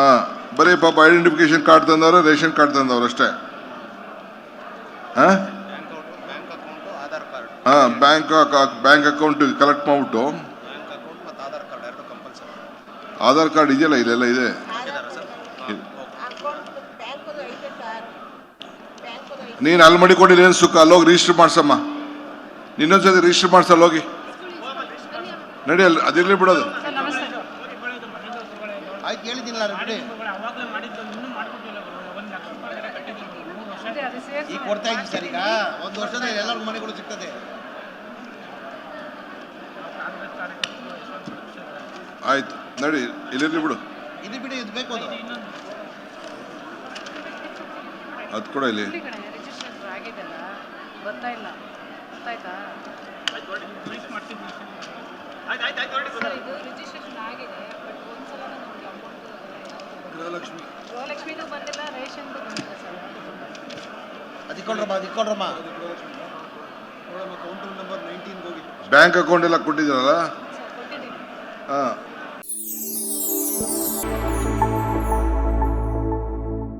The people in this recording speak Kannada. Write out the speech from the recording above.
ಹಾಂ, ಬರೀ ಪಾಪ ಐಡೆಂಟಿಫಿಕೇಶನ್ ಕಾರ್ಡ್ ತಂದವ್ರೆ, ರೇಷನ್ ಕಾರ್ಡ್ ತಂದವ್ರು ಅಷ್ಟೇ. ಹಾಂ? ಹಾಂ ಬ್ಯಾಂಕ್ ಬ್ಯಾಂಕ್ ಅಕೌಂಟ್ ಕಲೆಕ್ಟ್ ಮಾಡ್ಬಿಟ್ಟು. ಆಧಾರ್ ಕಾರ್ಡ್ ಇದೆಯಲ್ಲ, ಇಲ್ಲೆಲ್ಲ ಇದೆ? ನೀನು ಅಲ್ಲಿ ಮಡಿಕೊಂಡಿಲ್ಲ, ಏನು ಸುಖ? ಅಲ್ಲೋಗಿ ರಿಜಿಸ್ಟರ್ ಮಾಡ್ಸಮ್ಮ. ಇನ್ನೊಂದ್ಸತಿ ರಿಜಿಸ್ಟರ್ ಮಾಡ್ಸಲ್ಲ, ಹೋಗಿ. ನಡಿ ಅಲ್ಲಿ, ಅದಿರಲಿ ಬಿಡೋದು. ಗುರು. ಮೂರು ವರ್ಷ. ಈಗ ಕೊಡ್ತಾ ಇದ್ದೀವಿ ಸರ್ ಈಗ ಒಂದು ವರ್ಷದಲ್ಲಿ ಎಲ್ಲರೂ ಮನೆಗಳು ಸಿಗ್ತದೆ. ಆಯ್ತು ನಡಿ ಇಲ್ಲಿರ್ಲಿ ಬಿಡು. ಇದು ಬಿಡಿ ಇದು ಬೇಕು ಅದು. ಅದು ಕೂಡ ಇಲ್ಲಿ. ಬರ್ತಾ ಇಲ್ಲ. ಗೊತ್ತಾಯ್ತಾ? ಸರ್ ಇದು ರಿಜಿಸ್ಟ್ರೇಷನ್ ಆಗಿದೆ. ಗೃಹಲಕ್ಷ್ಮಿ. ಗೃಹಲಕ್ಷ್ಮಿದು ಬಂದಿಲ್ಲ ರೇಷನ್ದು ಬಂದಿಲ್ಲ ಸರ್. ಅದು ನಂಬರ್ ಅದು ಇಕ್ಕೊಳ್ರಮ್ಮ ಬ್ಯಾಂಕ್ ಅಕೌಂಟ್ ಎಲ್ಲ ಕೊಟ್ಟಿದ್ದೀರಲ್ಲ ಸರ್ ಹಾಂ.